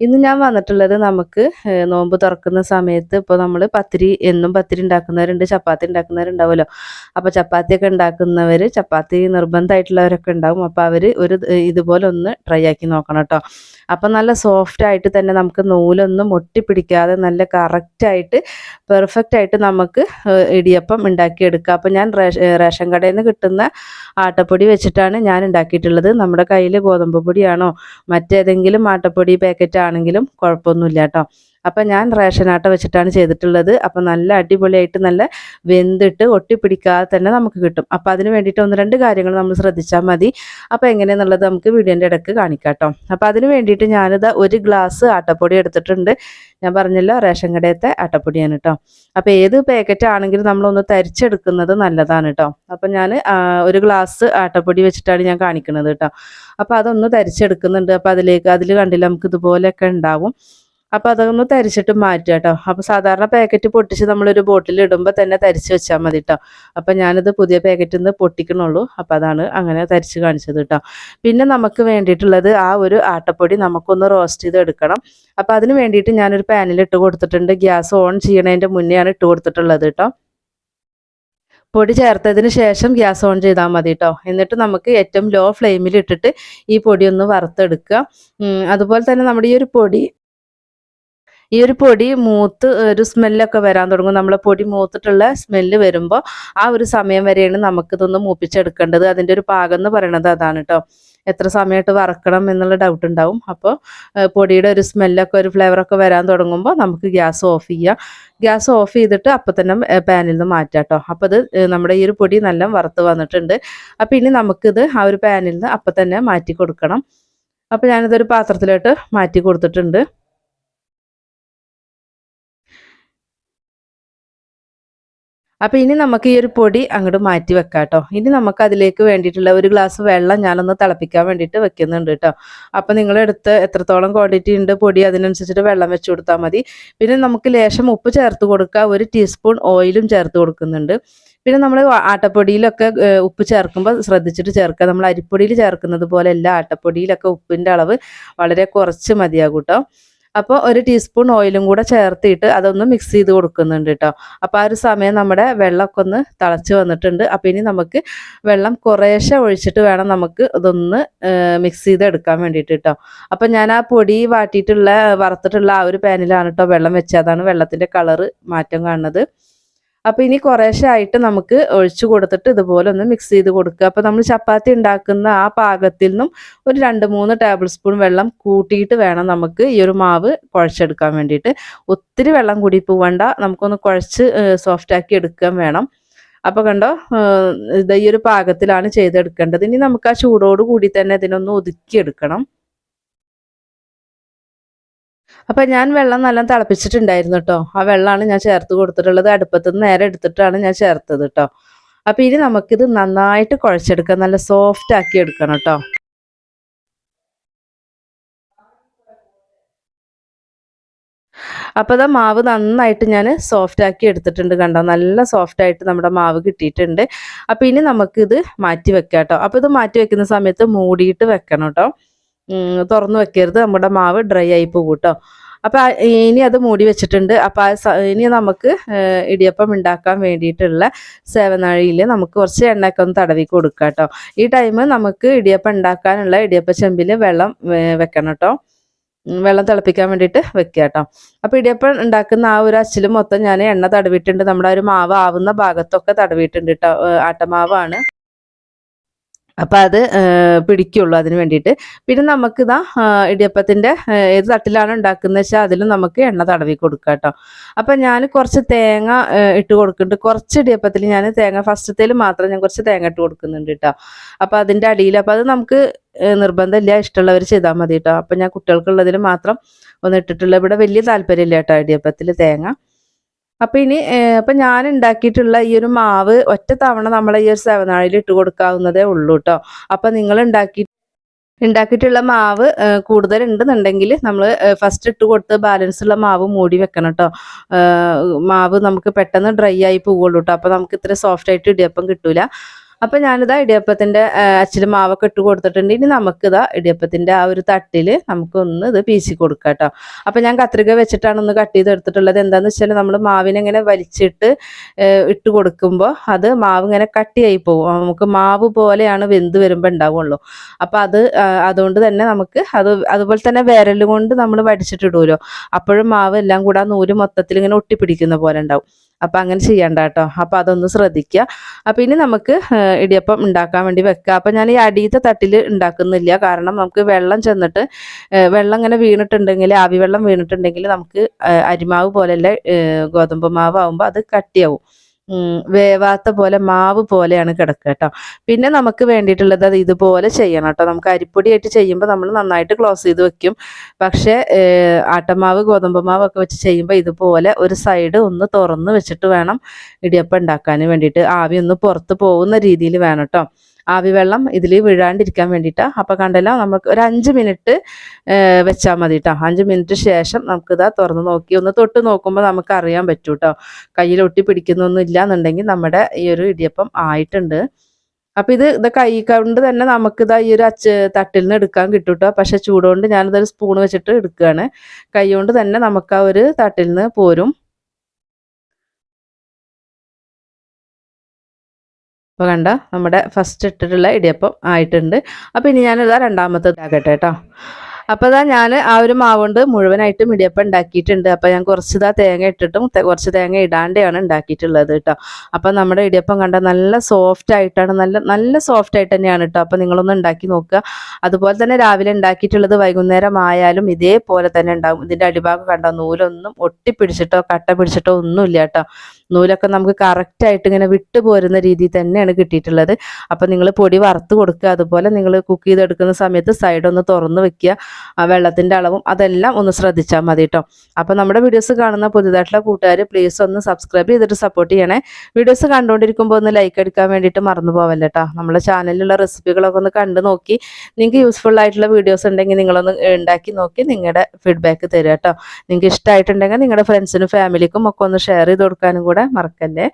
ഇന്ന് ഞാൻ വന്നിട്ടുള്ളത് നമുക്ക് നോമ്പ് തുറക്കുന്ന സമയത്ത് ഇപ്പോൾ നമ്മൾ പത്തിരി എന്നും പത്തിരി ഉണ്ടാക്കുന്നവരുണ്ട് ചപ്പാത്തി ഉണ്ടാക്കുന്നവരുണ്ടാവുമല്ലോ. അപ്പോൾ ചപ്പാത്തിയൊക്കെ ഉണ്ടാക്കുന്നവർ ചപ്പാത്തി നിർബന്ധമായിട്ടുള്ളവരൊക്കെ ഉണ്ടാവും. അപ്പോൾ അവർ ഒരു ഇതുപോലെ ഒന്ന് ട്രൈ ആക്കി നോക്കണം കേട്ടോ. അപ്പം നല്ല സോഫ്റ്റ് ആയിട്ട് തന്നെ നമുക്ക് നൂലൊന്നും ഒട്ടിപ്പിടിക്കാതെ നല്ല കറക്റ്റായിട്ട് പെർഫെക്റ്റ് ആയിട്ട് നമുക്ക് ഇടിയപ്പം ഉണ്ടാക്കിയെടുക്കാം. അപ്പം ഞാൻ റേഷൻ കടയിൽ നിന്ന് കിട്ടുന്ന ആട്ടപ്പൊടി വെച്ചിട്ടാണ് ഞാൻ ഉണ്ടാക്കിയിട്ടുള്ളത്. നമ്മുടെ കയ്യിൽ ഗോതമ്പ് പൊടിയാണോ മറ്റേതെങ്കിലും ആട്ടപ്പൊടി പാക്കറ്റ് ആണെങ്കിലും കുഴപ്പമൊന്നുമില്ല കേട്ടോ. അപ്പം ഞാൻ റേഷൻ ആട്ട വെച്ചിട്ടാണ് ചെയ്തിട്ടുള്ളത്. അപ്പം നല്ല അടിപൊളിയായിട്ട് നല്ല വെന്തിട്ട് ഒട്ടിപ്പിടിക്കാതെ തന്നെ നമുക്ക് കിട്ടും. അപ്പം അതിന് വേണ്ടിയിട്ട് ഒന്ന് രണ്ട് കാര്യങ്ങൾ നമ്മൾ ശ്രദ്ധിച്ചാൽ മതി. അപ്പോൾ എങ്ങനെയെന്നുള്ളത് നമുക്ക് വീഡിയോന്റെ ഇടയ്ക്ക് കാണിക്കാം കേട്ടോ അപ്പോൾ അതിന് വേണ്ടിയിട്ട് ഞാനിത് ഒരു ഗ്ലാസ് ആട്ടപ്പൊടി എടുത്തിട്ടുണ്ട്. ഞാൻ പറഞ്ഞല്ലോ റേഷൻ കടയത്തെ ആട്ടപ്പൊടിയാണ് കേട്ടോ അപ്പോൾ ഏത് പാക്കറ്റ് ആണെങ്കിലും നമ്മളൊന്ന് തരിച്ചെടുക്കുന്നത് നല്ലതാണ് കേട്ടോ അപ്പം ഞാൻ ഒരു ഗ്ലാസ് ആട്ടപ്പൊടി വെച്ചിട്ടാണ് ഞാൻ കാണിക്കുന്നത് കേട്ടോ അപ്പോൾ അതൊന്ന് തരിച്ചെടുക്കുന്നുണ്ട്. അപ്പോൾ അതിലേക്ക് അതിൽ കണ്ടില്ല നമുക്ക് ഇതുപോലെയൊക്കെ ഉണ്ടാവും. അപ്പോൾ അതൊന്ന് തരിച്ചിട്ട് മാറ്റുക കേട്ടോ. അപ്പോൾ സാധാരണ പാക്കറ്റ് പൊട്ടിച്ച് നമ്മളൊരു ബോട്ടിൽ ഇടുമ്പോൾ തന്നെ തരിച്ച് വെച്ചാൽ മതി കേട്ടോ. അപ്പോൾ ഞാനിത് പുതിയ പാക്കറ്റിൽ നിന്ന് പൊട്ടിക്കണുള്ളൂ. അപ്പോൾ അതാണ് അങ്ങനെ തരിച്ച് കാണിച്ചത് കേട്ടോ. പിന്നെ നമുക്ക് വേണ്ടിയിട്ടുള്ളത് ആ ഒരു ആട്ടപ്പൊടി നമുക്കൊന്ന് റോസ്റ്റ് ചെയ്ത് എടുക്കണം അപ്പോൾ അതിന് വേണ്ടിയിട്ട് ഞാനൊരു പാനിൽ ഇട്ട് കൊടുത്തിട്ടുണ്ട്. ഗ്യാസ് ഓൺ ചെയ്യണതിന്റെ മുന്നെയാണ് ഇട്ട് കൊടുത്തിട്ടുള്ളത് കേട്ടോ. പൊടി ചേർത്തതിന് ശേഷം ഗ്യാസ് ഓൺ ചെയ്താൽ മതി കേട്ടോ. എന്നിട്ട് നമുക്ക് ഏറ്റവും ലോ ഫ്ലെയിമിൽ ഇട്ടിട്ട് ഈ പൊടി ഒന്ന് വറുത്തെടുക്കുക. അതുപോലെ തന്നെ നമ്മുടെ ഈ ഒരു പൊടി ഈ ഒരു പൊടി മൂത്ത് ഒരു സ്മെല്ലൊക്കെ വരാൻ തുടങ്ങും. നമ്മളെ പൊടി മൂത്തിട്ടുള്ള സ്മെല്ല് വരുമ്പോൾ ആ ഒരു സമയം വരെയാണ് നമുക്കിതൊന്ന് മൂപ്പിച്ചെടുക്കേണ്ടത്. അതിന്റെ ഒരു പാകം എന്ന് പറയണത് അതാണ് കേട്ടോ എത്ര സമയമായിട്ട് വറക്കണം എന്നുള്ള ഡൗട്ട് ഉണ്ടാവും. അപ്പോൾ പൊടിയുടെ ഒരു സ്മെല്ലൊക്കെ ഒരു ഫ്ലേവറൊക്കെ വരാൻ തുടങ്ങുമ്പോൾ നമുക്ക് ഗ്യാസ് ഓഫ് ചെയ്യാം. ഗ്യാസ് ഓഫ് ചെയ്തിട്ട് അപ്പോൾ തന്നെ പാനിൽ നിന്ന് മാറ്റാം കേട്ടോ അപ്പോൾ അത് നമ്മുടെ ഈ ഒരു പൊടി നല്ല വറുത്ത് വന്നിട്ടുണ്ട്. അപ്പോൾ ഇനി നമുക്കിത് ആ ഒരു പാനിൽ നിന്ന് അപ്പോൾ തന്നെ മാറ്റി കൊടുക്കണം. അപ്പോൾ ഞാനിതൊരു പാത്രത്തിലോട്ട് മാറ്റി കൊടുത്തിട്ടുണ്ട്. അപ്പോൾ ഇനി നമുക്ക് ഈ ഒരു പൊടി അങ്ങോട്ട് മാറ്റി വെക്കാം കേട്ടോ ഇനി നമുക്ക് അതിലേക്ക് വേണ്ടിയിട്ടുള്ള ഒരു ഗ്ലാസ് വെള്ളം ഞാനൊന്ന് തിളപ്പിക്കാൻ വേണ്ടിയിട്ട് വെക്കുന്നുണ്ട് കേട്ടോ അപ്പോൾ നിങ്ങളെടുത്ത് എത്രത്തോളം ക്വാണ്ടിറ്റി ഉണ്ട് പൊടി അതിനനുസരിച്ചിട്ട് വെള്ളം വെച്ച് കൊടുത്താൽ മതി. പിന്നെ നമുക്ക് ലേശം ഉപ്പ് ചേർത്ത് കൊടുക്കുക ഒരു ടീസ്പൂൺ ഓയിലും ചേർത്ത് കൊടുക്കുന്നുണ്ട്. പിന്നെ നമ്മൾ ആട്ടപ്പൊടിയിലൊക്കെ ഉപ്പ് ചേർക്കുമ്പോൾ ശ്രദ്ധിച്ചിട്ട് ചേർക്കുക. നമ്മൾ അരിപ്പൊടിയിൽ ചേർക്കുന്നത് പോലെ എല്ലാ ആട്ടപ്പൊടിയിലൊക്കെ ഉപ്പിന്റെ അളവ് വളരെ കുറച്ച് മതിയാകും കേട്ടോ അപ്പോൾ ഒരു ടീസ്പൂൺ ഓയിലും കൂടെ ചേർത്തിട്ട് അതൊന്ന് മിക്സ് ചെയ്ത് കൊടുക്കുന്നുണ്ട് കേട്ടോ അപ്പോൾ ആ ഒരു സമയം നമ്മുടെ വെള്ളമൊക്കെ ഒന്ന് തിളച്ച് വന്നിട്ടുണ്ട്. അപ്പോൾ ഇനി നമുക്ക് വെള്ളം കുറേശ്ശെ ഒഴിച്ചിട്ട് വേണം നമുക്ക് ഇതൊന്ന് മിക്സ് ചെയ്ത് എടുക്കാൻ വേണ്ടിയിട്ട് കേട്ടോ അപ്പോൾ ഞാൻ ആ പൊടി വാട്ടിയിട്ടുള്ള വറുത്തിട്ടുള്ള ആ ഒരു പാനിലാണ് കേട്ടോ വെള്ളം വെച്ചത്. അതാണ് വെള്ളത്തിന്റെ കളറ് മാറ്റം കാണുന്നത്. അപ്പോൾ ഇനി കുറേശ്ശെ ആയിട്ട് നമുക്ക് ഒഴിച്ചു കൊടുത്തിട്ട് ഇതുപോലെ ഒന്ന് മിക്സ് ചെയ്ത് കൊടുക്കുക. അപ്പോൾ നമ്മൾ ചപ്പാത്തി ഉണ്ടാക്കുന്ന ആ പാകത്തിൽ നിന്നും ഒരു രണ്ട് മൂന്ന് ടേബിൾ സ്പൂൺ വെള്ളം കൂട്ടിയിട്ട് വേണം നമുക്ക് ഈ ഒരു മാവ് കുഴച്ചെടുക്കാൻ വേണ്ടിയിട്ട്. ഒത്തിരി വെള്ളം കൂടി പോവണ്ട നമുക്കൊന്ന് കുഴച്ച് സോഫ്റ്റ് ആക്കി എടുക്കാൻ വേണം. അപ്പോൾ കണ്ടോ ഈ ഒരു പാകത്തിലാണ് ചെയ്തെടുക്കേണ്ടത്. ഇനി നമുക്ക് ആ ചൂടോട് കൂടി തന്നെ ഇതിനൊന്ന് ഒതുക്കിയെടുക്കണം. അപ്പം ഞാൻ വെള്ളം നല്ല തിളപ്പിച്ചിട്ടുണ്ടായിരുന്നു കേട്ടോ ആ വെള്ളമാണ് ഞാൻ ചേർത്ത് കൊടുത്തിട്ടുള്ളത്. അടുപ്പത്ത് നിന്ന് നേരെ എടുത്തിട്ടാണ് ഞാൻ ചേർത്തത് കേട്ടോ അപ്പോൾ ഇനി നമുക്കിത് നന്നായിട്ട് കുഴച്ചെടുക്കാം. നല്ല സോഫ്റ്റ് ആക്കി എടുക്കണം കേട്ടോ അപ്പോൾ അതാ മാവ് നന്നായിട്ട് ഞാൻ സോഫ്റ്റ് ആക്കി എടുത്തിട്ടുണ്ട് കണ്ടോ? നല്ല സോഫ്റ്റ് ആയിട്ട് നമ്മുടെ മാവ് കിട്ടിയിട്ടുണ്ട്. അപ്പോൾ ഇനി നമുക്കിത് മാറ്റി വെക്കാം കേട്ടോ അപ്പോൾ ഇത് മാറ്റി വെക്കുന്ന സമയത്ത് മൂടിയിട്ട് വെക്കണം കേട്ടോ തുറന്ന് വെക്കരുത്. നമ്മുടെ മാവ് ഡ്രൈ ആയി പോകും കേട്ടോ ഇനി അത് മൂടി വെച്ചിട്ടുണ്ട്. അപ്പോൾ ആ ഇനി നമുക്ക് ഇടിയപ്പം ഉണ്ടാക്കാൻ വേണ്ടിയിട്ടുള്ള സേവനാഴിയിൽ നമുക്ക് കുറച്ച് എണ്ണയൊക്കെ ഒന്ന് തടവി കൊടുക്കാം കേട്ടോ ഈ ടൈം നമുക്ക് ഇടിയപ്പം ഉണ്ടാക്കാനുള്ള ഇടിയപ്പ ചെമ്പിൽ വെള്ളം വെക്കണം കേട്ടോ വെള്ളം തിളപ്പിക്കാൻ വേണ്ടിയിട്ട് വെക്കുക കേട്ടോ അപ്പോൾ ഇടിയപ്പം ഉണ്ടാക്കുന്ന ആ ഒരു അച്ചിൽ മൊത്തം ഞാൻ എണ്ണ തടവിയിട്ടുണ്ട്. നമ്മുടെ ഒരു മാവ് ആവുന്ന ഭാഗത്തൊക്കെ തടവിയിട്ടുണ്ട് കേട്ടോ ആട്ടമാവാണ്. അപ്പം അത് പിടിക്കുള്ളൂ അതിന് വേണ്ടിയിട്ട്. പിന്നെ നമുക്കിതാ ഇടിയപ്പത്തിന്റെ ഏത് തട്ടിലാണ് ഉണ്ടാക്കുന്നത് വെച്ചാൽ അതിലും നമുക്ക് എണ്ണ തടവി കൊടുക്കാം കേട്ടോ അപ്പം ഞാൻ കുറച്ച് തേങ്ങ ഇട്ട് കൊടുക്കുന്നുണ്ട്. കുറച്ച് ഇടിയപ്പത്തിൽ ഞാൻ തേങ്ങ ഫസ്റ്റത്തേൽ മാത്രം ഞാൻ കുറച്ച് തേങ്ങ ഇട്ട് കൊടുക്കുന്നുണ്ട് കേട്ടോ അപ്പം അതിന്റെ അടിയിൽ അപ്പം അത് നമുക്ക് നിർബന്ധമില്ല. ഇഷ്ടമുള്ളവർ ചെയ്താൽ മതി കേട്ടോ അപ്പം ഞാൻ കുട്ടികൾക്കുള്ളതിൽ മാത്രം ഒന്ന് ഇട്ടിട്ടുള്ള ഇവിടെ വലിയ താല്പര്യമില്ല കേട്ടോ ഇടിയപ്പത്തിൽ തേങ്ങ. അപ്പം ഇനി അപ്പൊ ഞാൻ ഉണ്ടാക്കിയിട്ടുള്ള ഈ ഒരു മാവ് ഒറ്റ തവണ നമ്മൾ ഈ ഒരു സെവനാഴിയിൽ ഇട്ട് കൊടുക്കാവുന്നതേ ഉള്ളൂ കേട്ടോ അപ്പം നിങ്ങൾ ഉണ്ടാക്കി ഉണ്ടാക്കിയിട്ടുള്ള മാവ് കൂടുതൽ ഉണ്ടെന്നുണ്ടെങ്കിൽ നമ്മൾ ഫസ്റ്റ് ഇട്ട് കൊടുത്ത് ബാലൻസ് ഉള്ള മാവ് മൂടി വെക്കണം കേട്ടോ മാവ് നമുക്ക് പെട്ടെന്ന് ഡ്രൈ ആയി പോവുള്ളൂ കേട്ടോ അപ്പോൾ നമുക്ക് ഇത്ര സോഫ്റ്റ് ആയിട്ട് ഇടിയപ്പം കിട്ടൂല. അപ്പം ഞാനിതാ ഇടിയപ്പത്തിന്റെ അച്ചിൽ മാവൊക്കെ ഇട്ട് കൊടുത്തിട്ടുണ്ട്. ഇനി നമുക്ക് നമുക്കിതാ ഇടിയപ്പത്തിന്റെ ആ ഒരു തട്ടിൽ നമുക്കൊന്ന് ഇത് പീച്ചി കൊടുക്കാം കേട്ടോ. അപ്പം ഞാൻ കത്രിക വെച്ചിട്ടാണ് ഒന്ന് കട്ട് ചെയ്ത് എടുത്തിട്ടുള്ളത്. എന്താണെന്ന് വെച്ചാൽ നമ്മൾ മാവിനെ ഇങ്ങനെ വലിച്ചിട്ട് ഇട്ട് കൊടുക്കുമ്പോൾ അത് മാവ് ഇങ്ങനെ കട്ടിയായി പോകും. നമുക്ക് മാവ് പോലെയാണ് വെന്ത് വരുമ്പോൾ ഉണ്ടാവുള്ളൂ അപ്പം അത് അതുകൊണ്ട് തന്നെ നമുക്ക് അത് അതുപോലെ തന്നെ വിരൽ കൊണ്ട് നമ്മൾ വടിച്ചിട്ടിടുമല്ലോ അപ്പോഴും മാവ് എല്ലാം കൂടെ ആ നൂൽ മൊത്തത്തിൽ ഇങ്ങനെ ഒട്ടിപ്പിടിക്കുന്ന പോലെ ഉണ്ടാവും അപ്പം അങ്ങനെ ചെയ്യണ്ട കേട്ടോ അപ്പം അതൊന്ന് ശ്രദ്ധിക്കുക അപ്പം ഇനി നമുക്ക് ഇടിയപ്പം ഉണ്ടാക്കാൻ വേണ്ടി വെക്കുക അപ്പം ഞാൻ ഈ അടിയത്തെ തട്ടിൽ ഉണ്ടാക്കുന്നില്ല. കാരണം നമുക്ക് വെള്ളം ചെന്നിട്ട് വെള്ളം ഇങ്ങനെ വീണിട്ടുണ്ടെങ്കിൽ ആവി വെള്ളം വീണിട്ടുണ്ടെങ്കിൽ നമുക്ക് അരിമാവ് പോലെയല്ല ഗോതമ്പ് മാവ് ആവുമ്പോൾ അത് കട്ടിയാവും. വേവാത്ത പോലെ മാവ് പോലെയാണ് കിടക്കുക കേട്ടോ. പിന്നെ നമുക്ക് വേണ്ടിയിട്ടുള്ളത് അത് ഇതുപോലെ ചെയ്യണം കേട്ടോ. നമുക്ക് അരിപ്പൊടിയായിട്ട് ചെയ്യുമ്പോൾ നമ്മൾ നന്നായിട്ട് ക്ലോസ് ചെയ്ത് വെക്കും. പക്ഷേ ആട്ടമാവ് ഗോതമ്പ് ഒക്കെ വെച്ച് ചെയ്യുമ്പോൾ ഇതുപോലെ ഒരു സൈഡ് ഒന്ന് തുറന്ന് വെച്ചിട്ട് വേണം ഇടിയപ്പം ഉണ്ടാക്കാൻ വേണ്ടിയിട്ട്. ആവി ഒന്ന് പുറത്ത് പോകുന്ന രീതിയിൽ വേണം കേട്ടോ. ആവി വെള്ളം ഇതിൽ വീഴാണ്ടിരിക്കാൻ വേണ്ടിയിട്ടാണ് അപ്പോൾ കണ്ടല്ലോ നമുക്ക് ഒരു അഞ്ച് മിനിറ്റ് വെച്ചാൽ മതി കേട്ടോ അഞ്ച് മിനിറ്റ് ശേഷം നമുക്കിതാ തുറന്ന് നോക്കി ഒന്ന് തൊട്ട് നോക്കുമ്പോൾ നമുക്ക് അറിയാൻ പറ്റൂ കേട്ടോ കയ്യിൽ ഒട്ടി പിടിക്കുന്നൊന്നും ഇല്ല എന്നുണ്ടെങ്കിൽ നമ്മുടെ ഈ ഒരു ഇടിയപ്പം ആയിട്ടുണ്ട്. അപ്പം ഇത് ഇത് കൈ കൊണ്ട് തന്നെ നമുക്കിതാ ഈ ഒരു അച്ച് തട്ടിൽ നിന്ന് എടുക്കാൻ കിട്ടും കേട്ടോ പക്ഷെ ചൂടുകൊണ്ട് ഞാനിതൊരു സ്പൂൺ വെച്ചിട്ട് എടുക്കുകയാണ് കൈ കൊണ്ട് തന്നെ നമുക്ക് ആ ഒരു തട്ടിൽ നിന്ന് പോരും. അപ്പോൾ കണ്ട നമ്മുടെ ഫസ്റ്റ് ഇട്ടിട്ടുള്ള ഇടിയപ്പം ആയിട്ടുണ്ട്. അപ്പോൾ ഇനി ഞാനിതാ രണ്ടാമത്തെ ഇതാക്കട്ടെ കേട്ടോ. അപ്പോൾ ഇതാ ഞാൻ ആ ഒരു മാവുകൊണ്ട് മുഴുവനായിട്ടും ഇടിയപ്പം ഉണ്ടാക്കിയിട്ടുണ്ട്. അപ്പോൾ ഞാൻ കുറച്ച് ഇതാ തേങ്ങ ഇട്ടിട്ടും കുറച്ച് തേങ്ങ ഇടാണ്ടെയാണ് ഉണ്ടാക്കിയിട്ടുള്ളത് കേട്ടോ. അപ്പോൾ നമ്മുടെ ഇടിയപ്പം കണ്ട നല്ല സോഫ്റ്റ് ആയിട്ടാണ് നല്ല നല്ല സോഫ്റ്റ് ആയിട്ട് തന്നെയാണ് കേട്ടോ. അപ്പോൾ നിങ്ങളൊന്ന് ഉണ്ടാക്കി നോക്കുക. അതുപോലെ തന്നെ രാവിലെ ഉണ്ടാക്കിയിട്ടുള്ളത് വൈകുന്നേരം ആയാലും ഇതേപോലെ തന്നെ ഉണ്ടാകും ഇതിന്റെ അടിഭാഗം കണ്ടോ നൂലൊന്നും ഒട്ടിപ്പിടിച്ചിട്ടോ കട്ട പിടിച്ചിട്ടോ ഒന്നുമില്ല കേട്ടോ. നൂലൊക്കെ നമുക്ക് കറക്റ്റായിട്ട് ഇങ്ങനെ വിട്ടു പോരുന്ന രീതിയിൽ തന്നെയാണ് കിട്ടിയിട്ടുള്ളത്. അപ്പം നിങ്ങൾ പൊടി വറുത്ത് കൊടുക്കുക അതുപോലെ നിങ്ങൾ കുക്ക് ചെയ്തെടുക്കുന്ന സമയത്ത് സൈഡ് ഒന്ന് തുറന്ന് വെക്കുക ആ വെള്ളത്തിന്റെ അളവും അതെല്ലാം ഒന്ന് ശ്രദ്ധിച്ചാൽ മതി കേട്ടോ അപ്പം നമ്മുടെ വീഡിയോസ് കാണുന്ന പുതിയതായിട്ടുള്ള കൂട്ടുകാർ പ്ലീസ് ഒന്ന് സബ്സ്ക്രൈബ് ചെയ്തിട്ട് സപ്പോർട്ട് ചെയ്യണേ. വീഡിയോസ് കണ്ടുകൊണ്ടിരിക്കുമ്പോൾ ഒന്ന് ലൈക്ക് അടിക്കാൻ വേണ്ടിയിട്ട് മറന്നു പോവല്ലേ കേട്ടോ നമ്മുടെ ചാനലിലുള്ള റെസിപ്പികളൊക്കെ ഒന്ന് കണ്ടു നോക്കി. നിങ്ങൾക്ക് യൂസ്ഫുൾ ആയിട്ടുള്ള വീഡിയോസ് ഉണ്ടെങ്കിൽ നിങ്ങളൊന്ന് ഉണ്ടാക്കി നോക്കി നിങ്ങളുടെ ഫീഡ്ബാക്ക് തരിക കേട്ടോ നിങ്ങൾക്ക് ഇഷ്ടമായിട്ടുണ്ടെങ്കിൽ നിങ്ങളുടെ ഫ്രണ്ട്സിനും ഫാമിലിക്കും ഒക്കെ ഒന്ന് ഷെയർ ചെയ്ത് കൊടുക്കാനും കൂടെ മറക്കല്ലേ?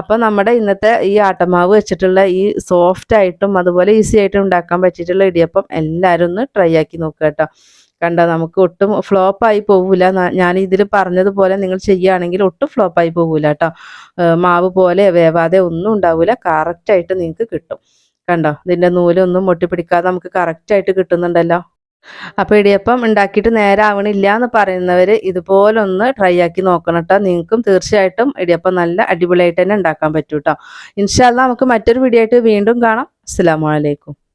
അപ്പോൾ നമ്മുടെ ഇന്നത്തെ ഈ ആട്ടമാവ് വെച്ചിട്ടുള്ള ഈ സോഫ്റ്റ് ആയിട്ടും അതുപോലെ ഈസി ആയിട്ടും ഉണ്ടാക്കാൻ പറ്റിയിട്ടുള്ള ഇടിയപ്പം എല്ലാവരും ഒന്ന് ട്രൈ ആക്കി നോക്കുക കേട്ടോ. കണ്ട നമുക്ക് ഒട്ടും ഫ്ലോപ്പായി പോവില്ല ഞാൻ ഇതിൽ പറഞ്ഞതുപോലെ നിങ്ങൾ ചെയ്യുകയാണെങ്കിൽ ഒട്ടും ഫ്ലോപ്പായി പോവില്ല കേട്ടോ. മാവ് പോലെ വേവാതെ ഒന്നും ഉണ്ടാവില്ല കറക്റ്റായിട്ട് നിങ്ങൾക്ക് കിട്ടും. കണ്ടോ ഇതിന്റെ നൂലൊന്നും ഒട്ടിപ്പിടിക്കാതെ നമുക്ക് കറക്റ്റായിട്ട് കിട്ടുന്നുണ്ടല്ലോ. അപ്പോൾ ഇടിയപ്പം ഉണ്ടാക്കിയിട്ട് നേരെ ആവണില്ല എന്ന് ഇതുപോലെ ഒന്ന് ട്രൈ ആക്കി നോക്കണം കേട്ടോ നിങ്ങൾക്കും തീർച്ചയായിട്ടും ഇടിയപ്പം നല്ല അടിപൊളിയായിട്ട് തന്നെ ഉണ്ടാക്കാൻ പറ്റൂട്ടോ. ഇൻഷാല്ല നമുക്ക് മറ്റൊരു വീഡിയോ ആയിട്ട് വീണ്ടും കാണാം. അസ്സാം വലൈക്കും